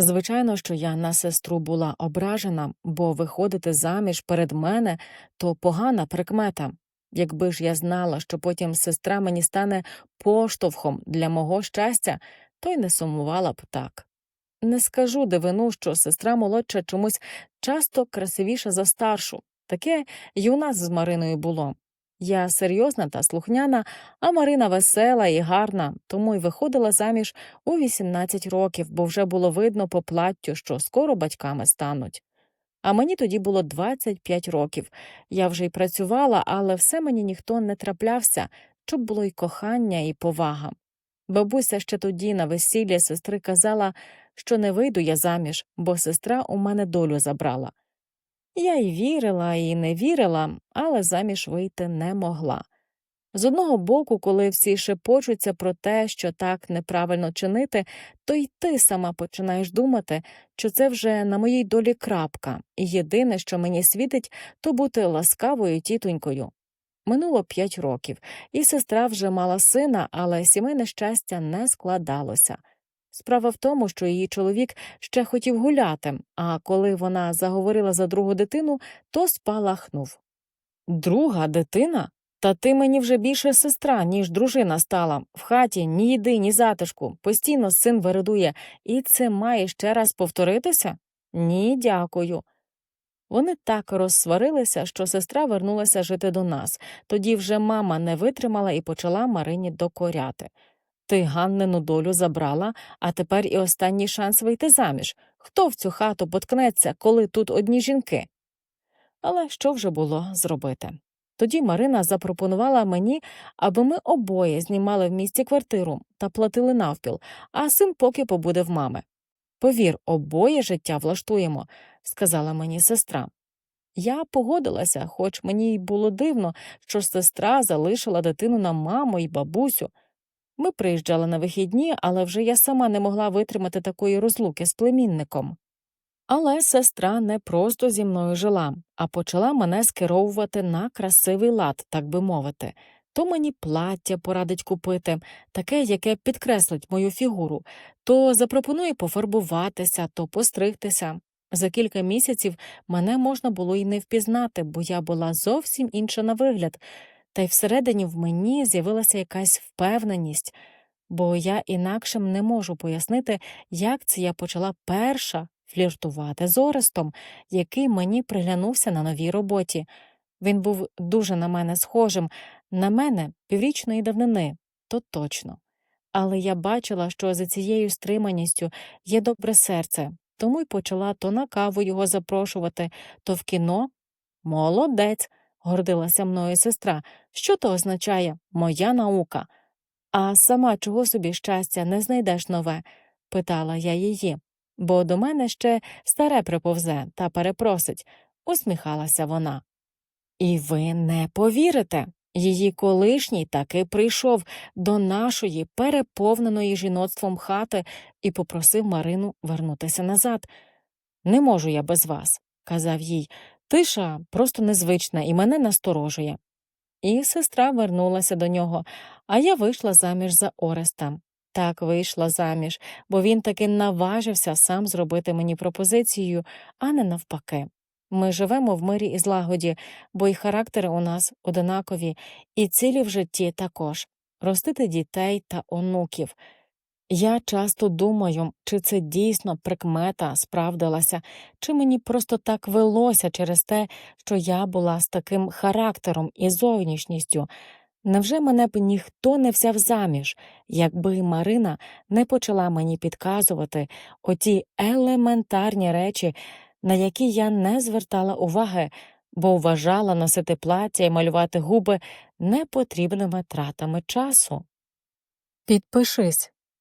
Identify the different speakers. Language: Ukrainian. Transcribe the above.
Speaker 1: Звичайно, що я на сестру була ображена, бо виходити заміж перед мене то погана прикмета. Якби ж я знала, що потім сестра мені стане поштовхом для мого щастя, то й не сумувала б так. Не скажу дивину, що сестра молодша чомусь часто красивіша за старшу. Таке й у нас з Мариною було. Я серйозна та слухняна, а Марина весела і гарна, тому й виходила заміж у 18 років, бо вже було видно по платтю, що скоро батьками стануть. А мені тоді було 25 років. Я вже й працювала, але все мені ніхто не траплявся, щоб було й кохання, і повага. Бабуся ще тоді на весіллі сестри казала, що не вийду я заміж, бо сестра у мене долю забрала. Я й вірила, і не вірила, але заміж вийти не могла. З одного боку, коли всі шепочуться про те, що так неправильно чинити, то й ти сама починаєш думати, що це вже на моїй долі крапка, і єдине, що мені світить, то бути ласкавою тітонькою. Минуло п'ять років, і сестра вже мала сина, але сімейне щастя не складалося. Справа в тому, що її чоловік ще хотів гуляти, а коли вона заговорила за другу дитину, то спалахнув. Друга дитина? Та ти мені вже більше сестра, ніж дружина стала. В хаті ні їди, ні затишку. Постійно син виридує. І це має ще раз повторитися? Ні, дякую. Вони так розсварилися, що сестра вернулася жити до нас. Тоді вже мама не витримала і почала Марині докоряти. Ти Ганнину долю забрала, а тепер і останній шанс вийти заміж. Хто в цю хату поткнеться, коли тут одні жінки? Але що вже було зробити? Тоді Марина запропонувала мені, аби ми обоє знімали в місті квартиру та платили навпіл, а син поки побуде в мами. Повір, обоє життя влаштуємо, сказала мені сестра. Я погодилася, хоч мені й було дивно, що сестра залишила дитину на маму і бабусю. Ми приїжджали на вихідні, але вже я сама не могла витримати такої розлуки з племінником. Але сестра не просто зі мною жила, а почала мене скеровувати на красивий лад, так би мовити. То мені плаття порадить купити, таке, яке підкреслить мою фігуру, то запропонує пофарбуватися, то постригтися. За кілька місяців мене можна було й не впізнати, бо я була зовсім інша на вигляд, та й всередині в мені з'явилася якась впевненість, бо я інакшим не можу пояснити, як це я почала перша фліртувати з Орестом, який мені приглянувся на новій роботі. Він був дуже на мене схожим, на мене піврічної давнини, то точно. Але я бачила, що за цією стриманістю є добре серце, тому й почала то на каву його запрошувати, то в кіно. Молодець, гордилася мною сестра. Що то означає моя наука? А сама чого собі щастя не знайдеш нове? питала я її, бо до мене ще старе приповзе та перепросить, усміхалася вона. І ви не повірите. Її колишній таки прийшов до нашої переповненої жіноцтвом хати і попросив Марину вернутися назад. Не можу я без вас, казав їй. Тиша просто незвична і мене насторожує. І сестра вернулася до нього, а я вийшла заміж за Ореста. Так вийшла заміж, бо він таки наважився сам зробити мені пропозицію, а не навпаки. Ми живемо в мирі і злагоді, бо й характери у нас одинакові, і цілі в житті також ростити дітей та онуків. Я часто думаю, чи це дійсно прикмета справдилася, чи мені просто так велося через те, що я була з таким характером і зовнішністю. Невже мене б ніхто не взяв заміж, якби Марина не почала мені підказувати оті елементарні речі, на які я не звертала уваги, бо вважала носити плаття і малювати губи непотрібними тратами часу. Підпишись,